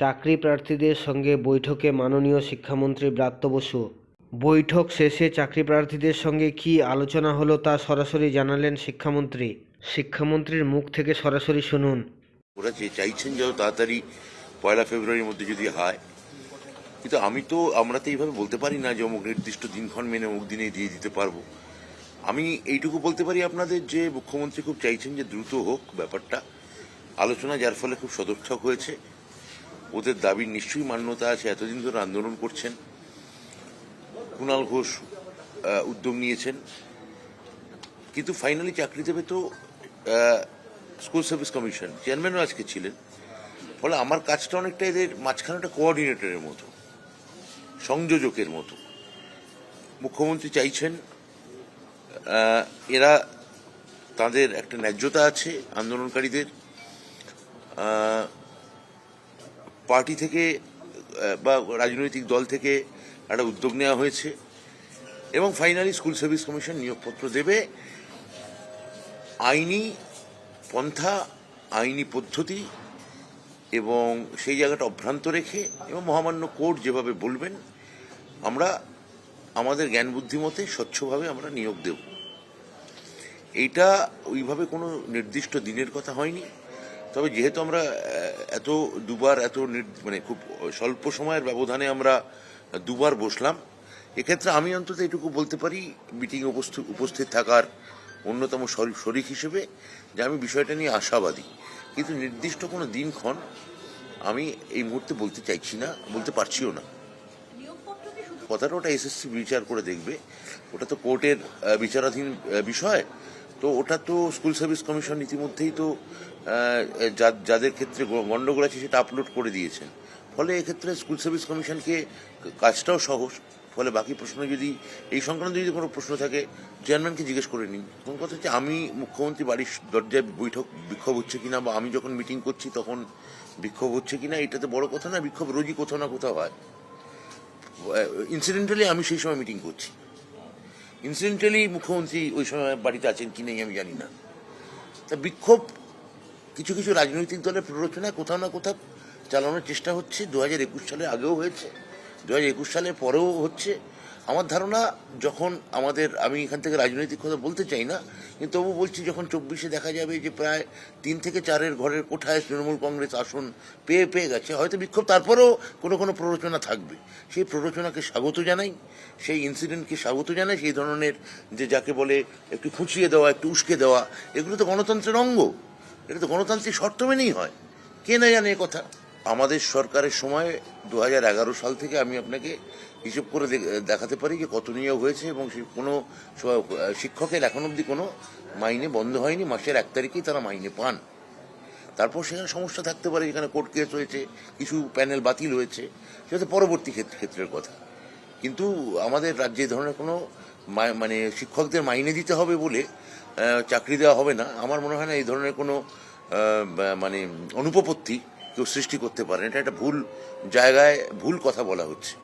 চাকরি প্রার্থীদের সঙ্গে বৈঠকে মাননীয় শিক্ষামন্ত্রী ব্রাত্য বসু। বৈঠক শেষে চাকরি প্রার্থীদের সঙ্গে কী আলোচনা হলো তা সরাসরি জানালেন শিক্ষামন্ত্রী। শিক্ষামন্ত্রীর মুখ থেকে সরাসরি শুনুন। ওরা যে চাইছেন যত তাড়াতাড়ি পয়লা ফেব্রুয়ারির মধ্যে যদি হয়, কিন্তু আমি তো, আমরা তো এইভাবে বলতে পারি না যে অমুক নির্দিষ্ট দিনক্ষণ মেনে অমুক দিনে দিয়ে দিতে পারব। আমি এইটুকু বলতে পারি আপনাদের যে মুখ্যমন্ত্রী খুব চাইছেন যে দ্রুত হোক ব্যাপারটা। আলোচনা যার ফলে খুব সদর্থক হয়েছে। ওদের দাবির নিশ্চয়ই মান্যতা আছে, এতদিন ধরে আন্দোলন করছেন। কুণাল ঘোষ উদ্যোগ নিয়েছেন। কিন্তু ফাইনালি চাকরি দেবে তো স্কুল সার্ভিস কমিশন চেয়ারম্যানও আজকে ছিলেন। ফলে আমার কাজটা অনেকটা এদের মাঝখানে একটা কোঅর্ডিনেটরের মতো, সংযোজকের মতো। মুখ্যমন্ত্রী চাইছেন এরা তাদের একটা ন্যায্যতা আছে আন্দোলনকারীদের। পার্টি থেকে বা রাজনৈতিক দল থেকে একটা উদ্যোগ নেওয়া হয়েছে এবং ফাইনালি স্কুল সার্ভিস কমিশন নিয়োগপত্র দেবে। আইনি পন্থা, আইনি পদ্ধতি এবং সেই জায়গাটা অভ্রান্ত রেখে এবং মহামান্য কোর্ট যেভাবে বলবেন, আমরা আমাদের জ্ঞান বুদ্ধিমতে স্বচ্ছভাবে আমরা নিয়োগ দেব। এইটা ওইভাবে কোনো নির্দিষ্ট দিনের কথা হয়নি। তবে যেহেতু আমরা এত দুবার, এত মানে খুব স্বল্প সময়ের ব্যবধানে আমরা দুবার বসলাম, এক্ষেত্রে আমি অন্তত এটুকু বলতে পারি মিটিং উপস্থিত থাকার অন্যতম শরি- শরিক হিসেবে যে আমি বিষয়টা নিয়ে আশাবাদী। কিন্তু নির্দিষ্ট কোনো দিনক্ষণ আমি এই মুহূর্তে বলতে চাইছি না, বলতে পারছিও না। কথাটা ওটা এসএসসি বিচার করে দেখবে। ওটা তো কোর্টের বিচারাধীন বিষয়। তো ওটা তো স্কুল সার্ভিস কমিশন ইতিমধ্যেই তো যাদের ক্ষেত্রে গণ্ডগোল আছে সেটা আপলোড করে দিয়েছেন। ফলে এক্ষেত্রে স্কুল সার্ভিস কমিশনকে কাজটাও সহজ। ফলে বাকি প্রশ্ন যদি, এই সংক্রান্ত যদি কোনো প্রশ্ন থাকে, চেয়ারম্যানকে জিজ্ঞেস করে নিন। কোন কথা হচ্ছে আমি মুখ্যমন্ত্রী বাড়ির দরজায় বৈঠক, বিক্ষোভ হচ্ছে কিনা বা আমি যখন মিটিং করছি তখন বিক্ষোভ হচ্ছে কিনা এটাতে বড় কথা না, বিক্ষোভ রোজই কোথাও না কোথাও হয়। ইনসিডেন্টালি আমি সেই সময় মিটিং করছি। ইনসিডেন্টালি মুখ্যমন্ত্রী ওই সময় বাড়িতে আছেন কি নেই আমি জানি না। তা বিক্ষোভ কিছু কিছু রাজনৈতিক দলের প্ররোচনায় কোথাও না কোথাও চালানোর চেষ্টা হচ্ছে। দু হাজার একুশ সালে আগেও হয়েছে। দু হাজার একুশ সালের পরেও হচ্ছে। আমার ধারণা যখন আমাদের, আমি এখান থেকে রাজনৈতিক কথা বলতে চাই না, কিন্তু তবু বলছি যখন চব্বিশে দেখা যাবে যে প্রায় তিন থেকে চারের ঘরের কোঠায় তৃণমূল কংগ্রেস আসন পেয়ে পেয়ে গেছে, হয়তো বিক্ষোভ, তারপরেও কোনো কোনো প্ররোচনা থাকবে। সেই প্ররোচনাকে স্বাগত জানাই, সেই ইনসিডেন্টকে স্বাগত জানাই, সেই ধরনের যে যাকে বলে একটু খুঁচিয়ে দেওয়া, একটু উস্কে দেওয়া, এগুলো তো গণতন্ত্রের অঙ্গ। এটা তো গণতান্ত্রিক শর্ত মেনেই হয়। কে না জানে কথা? আমাদের সরকারের সময় দু হাজার এগারো সাল থেকে আমি আপনাকে হিসেব করে দেখাতে পারি যে কত নিয়োগ হয়েছে এবং কোনো শিক্ষকের এখন অবধি কোনো মাইনে বন্ধ হয়নি। মাসের এক তারিখেই তারা মাইনে পান। তারপর সেখানে সমস্যা থাকতে পারে, যেখানে কোর্ট কেস হয়েছে, কিছু প্যানেল বাতিল হয়েছে, সেটা পরবর্তী ক্ষেত্র- ক্ষেত্রের কথা। কিন্তু আমাদের রাজ্যে ধরনের কোনো মানে শিক্ষকদের মাইনে দিতে হবে বলে চাকরি দেওয়া হবে না। আমার মনে হয় না এই ধরনের কোনো মানে অনুপপত্তি কেউ সৃষ্টি করতে পারেন। এটা একটা ভুল জায়গায় ভুল কথা বলা হচ্ছে।